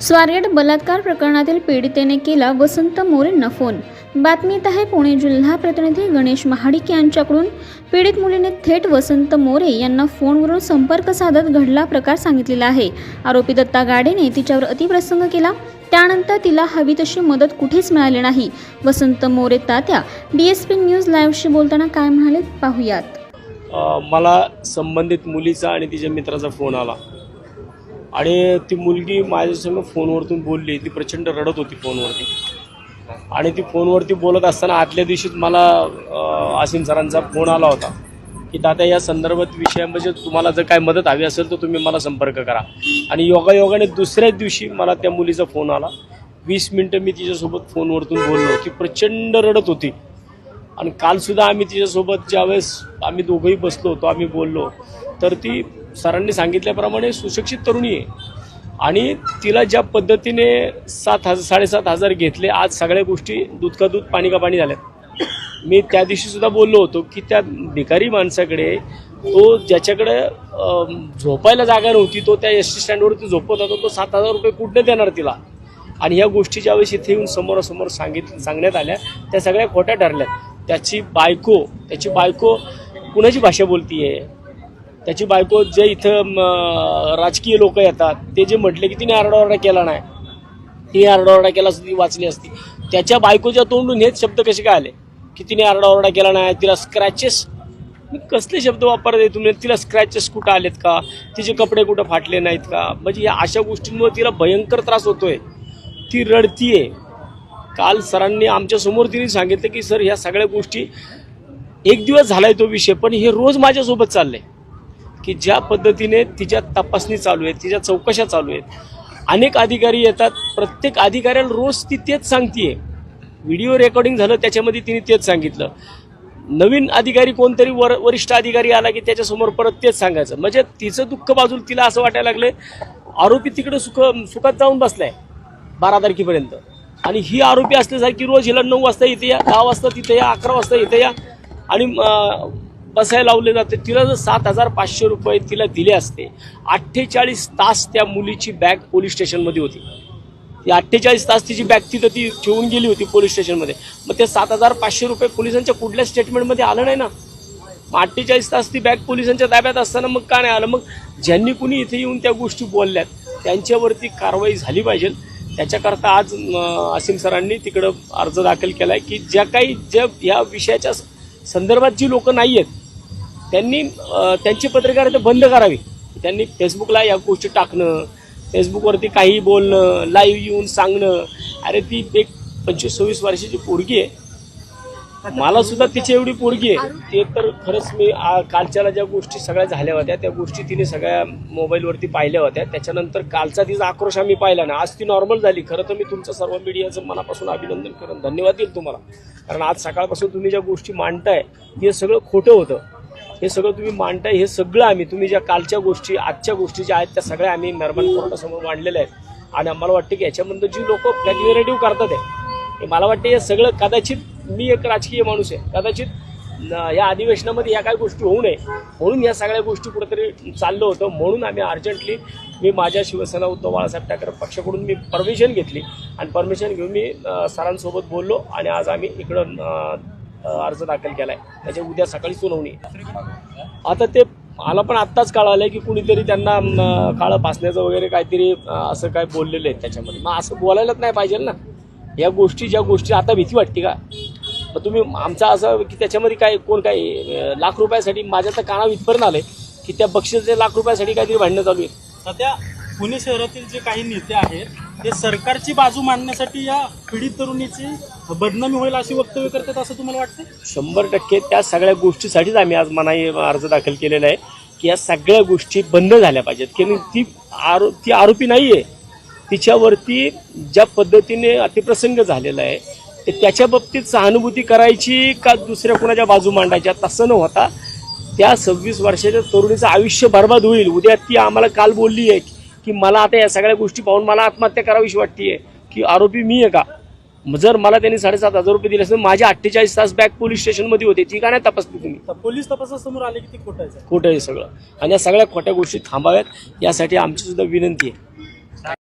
स्वारगेट बलात्कार प्रकरणातील पीडितेने केला वसंत मोरेंना फोन बातमीत आहे पुणे जिल्हा प्रतिनिधी गणेश महाडिक यांच्याकडून. पीडित मुलीने थेट वसंत मोरे यांना फोनवरून संपर्क साधत घडला प्रकार सांगितलेला आहे. आरोपी दत्ता गाडेने तिच्यावर अतिप्रसंग केला. त्यानंतर तिला हवी तशी मदत कुठेच मिळाली नाही. Vasant More Tatya D S P news लाईव्हशी बोलताना काय म्हणाले पाहूयात. मला संबंधित मुलीचा आणि तिच्या मित्राचा फोन आला. आणि ती मुलगी माझ्यासंग फोनवरतून बोलली. ती प्रचंड रडत होती फोनवरती. आणि ती फोनवरती बोलत असताना आदल्या दिवशीच मला आसिम सरांचा फोन आला होता की दादा या संदर्भात विषयामध्ये तुम्हाला जर काय मदत हवी असेल तर तुम्ही मला संपर्क करा. आणि योगायोगाने दुसऱ्याच दिवशी मला त्या मुलीचा फोन आला. वीस मिनटं मी तिच्यासोबत फोनवरतून बोललो. ती प्रचंड रडत होती. आणि कालसुद्धा आम्ही तिच्यासोबत ज्यावेळेस आम्ही दोघंही बसलो होतो आम्ही बोललो तर ती सरांनी सांगितल्याप्रमाणे सुशिक्षित तरुणी आहे. आणि तिला ज्या पद्धतीने सात हजार साडेसात हजार घेतले आज सगळ्या गोष्टी दूध का दूध पाणी का पाणी झाल्यात. मी त्या दिवशी सुद्धा बोललो होतो की त्या भिकारी माणसाकडे तो ज्याच्याकडे झोपायला जागा नव्हती तो त्या एस टी स्टँडवरती झोपत होता तो सात हजार रुपये कुठने देणार तिला? आणि ह्या गोष्टी ज्यावेळेस इथे येऊन समोरासमोर सांगित सांगण्यात आल्या त्या सगळ्या खोट्या ठरल्या त्याची बायको त्याची बायको कुणाची भाषा बोलतीये? त्याची बायको जे इथं राजकीय लोक येतात ते जे म्हटले की तिने आरडाओरडा केला नाही. तिने आरडाओरडा केला असती ती वाचली असती. त्याच्या बायकोच्या तोंडून हेच शब्द कसे काय आले? की तिने आरडाओरडा केला नाही तिला स्क्रॅचेस कसले शब्द वापरते तुम्ही? तिला स्क्रॅचेस कुठं आलेत का? तिचे कपडे कुठं फाटले नाहीत का? म्हणजे या अशा गोष्टींमुळे तिला भयंकर त्रास होतोय. ती रडतीये. काल सरांनी आमच्यासमोर तिने सांगितलं की सर ह्या सगळ्या गोष्टी एक दिवस झालाय तो विषय पण हे रोज माझ्यासोबत चाललंय. की ज्या पद्धतीने तिच्या तपासणी चालू आहेत तिच्या चौकशा चालू आहेत. अनेक अधिकारी येतात प्रत्येक अधिकाऱ्याला रोज ती तेच सांगतीये. व्हिडिओ रेकॉर्डिंग झालं त्याच्यामध्ये तिने तेच सांगितलं. नवीन अधिकारी कोणतरी वर वरिष्ठ अधिकारी आला की त्याच्यासमोर परत तेच सांगायचं. म्हणजे तिचं दुःख बाजूला तिला असं वाटायला लागलंय आरोपी तिकडे सुख सुखात जाऊन बसलाय बारा तारखेपर्यंत. आणि ही आरोपी असल्यासारखी रोज हिला नऊ वाजता इथे या दहा वाजता तिथे या अकरा वाजता इथे या. आणि बसायला लावले जाते. तिला जर सात हजार पाचशे रुपये तिला दिले असते अठ्ठेचाळीस तास त्या मुलीची बॅग पोलीस स्टेशनमध्ये होती. ती अठ्ठेचाळीस तास तिची बॅग तिथं ती ठेवून गेली होती पोलीस स्टेशनमध्ये. मग ते सात हजार पाचशे रुपये पोलिसांच्या कुठल्या स्टेटमेंटमध्ये आलं नाही ना? मग अठ्ठेचाळीस तास ती बॅग पोलिसांच्या ताब्यात असताना मग का नाही आलं? मग ज्यांनी कुणी इथे येऊन त्या गोष्टी बोलल्यात त्यांच्यावरती कारवाई झाली पाहिजे. त्याच्याकरता आज आसिम असीम सरांनी तिकडं अर्ज दाखल केला आहे की ज्या काही ज्या या विषयाच्या संदर्भात जी लोकं नाही आहेत त्यांनी अं, त्यांची पत्रकारिता बंद करावी. त्यांनी फेसबुकला या गोष्टी टाकणं फेसबुकवरती काही बोलणं लाईव्ह येऊन सांगणं. अरे ती एक पंचवीस सव्वीस वर्षाची पोरगी आहे. मला सुद्धा तिची एवढी पोरगी आहे. ते तर खरंच मी आ- कालच्याला ज्या गोष्टी सगळ्या झाल्या होत्या त्या गोष्टी तिने सगळ्या मोबाईलवरती पाहिल्या होत्या. त्याच्यानंतर कालचा तिचा आक्रोश आम्ही पाहिला ना आज ती नॉर्मल झाली. खरं तर मी तुमचं सर्व मीडियाचं मनापासून अभिनंदन करेन. धन्यवाद देईल तुम्हाला. कारण आज सकाळपासून तुम्ही ज्या गोष्टी मांडताय हे सगळं खोटं होतं. हे सगळं तुम्ही मांडताय हे सगळं आम्ही तुम्ही ज्या कालच्या गोष्टी आजच्या गोष्टी ज्या आहेत त्या सगळ्या आम्ही नर्मन कोर्टासमोर मांडलेल्या आहेत. आणि आम्हाला वाटतं की याच्यामधून जी लोक फ्लॅग्नेरेटिव्ह करतात आहे हे मला वाटतं हे सगळं कदाचित मी एक राजकीय माणूस आहे. कदाचित या अधिवेशनामध्ये या काही गोष्टी होऊ नये. म्हणून या सगळ्या गोष्टी कुठेतरी चाललं होतं. म्हणून आम्ही अर्जंटली मी माझ्या शिवसेना उद्धव बाळासाहेब ठाकरे पक्षाकडून मी परमिशन घेतली. आणि परमिशन घेऊन मी सरांसोबत बोललो. आणि आज आम्ही इकडं अर्ज दाखल केला आहे त्याच्या उद्या सकाळी सुनावणी आता ते मला पण आत्ताच कळालं की कुणीतरी त्यांना काळं फासण्याचं वगैरे काहीतरी असं काय बोललेलं आहे त्याच्यामध्ये. मग असं बोलायलाच नाही पाहिजे ना. या गोष्टी ज्या गोष्टी आता भीती वाटते का? मग तुम्ही आमचा असं की त्याच्यामध्ये काय कोण काय लाख रुपयासाठी माझ्या तर कानावर इथपर्यंत आलंय की त्या बक्षिसाचे लाख रुपयासाठी काहीतरी भांडणं चालू आहेत. सध्या पुणे शहरातील जे काही नेते आहेत ते सरकारची बाजू मांडण्यासाठी या पीडित तरुणीची बदनामी होईल अशी वक्तव्य करतात असं तुम्हाला वाटतं शंभर टक्के त्या सगळ्या गोष्टीसाठीच आम्ही आज मनाई अर्ज दाखल केलेला आहे की या सगळ्या गोष्टी बंद झाल्या पाहिजेत. की ती आरो ती आरोपी नाही आहे तिच्यावरती ज्या पद्धतीने अतिप्रसंग झालेला आहे ते त्याच्या बाबतीत सहानुभूती करायची का दुसऱ्या कोणाच्या बाजू मांडायच्या तसं न होता त्या सव्वीस वर्षाच्या तरुणीचं आयुष्य बर्बाद होईल. उद्या ती आम्हाला काल बोलली आहे की मला आता या सगळ्या गोष्टी पाहून मला आत्महत्या करावीशी वाटते की आरोपी मी आहे का? जर मला त्यांनी साडेसात हजार रुपये दिले असते माझ्या अठ्ठेचाळीस तास बॅग पोलीस स्टेशनमध्ये होते ती का नाही तपासली तुम्ही? तर पोलीस तपासासमोर आले की ते खोटायचं खोटं आहे सगळं. आणि या सगळ्या खोट्या गोष्टी थांबाव्यात यासाठी आमची सुद्धा विनंती आहे.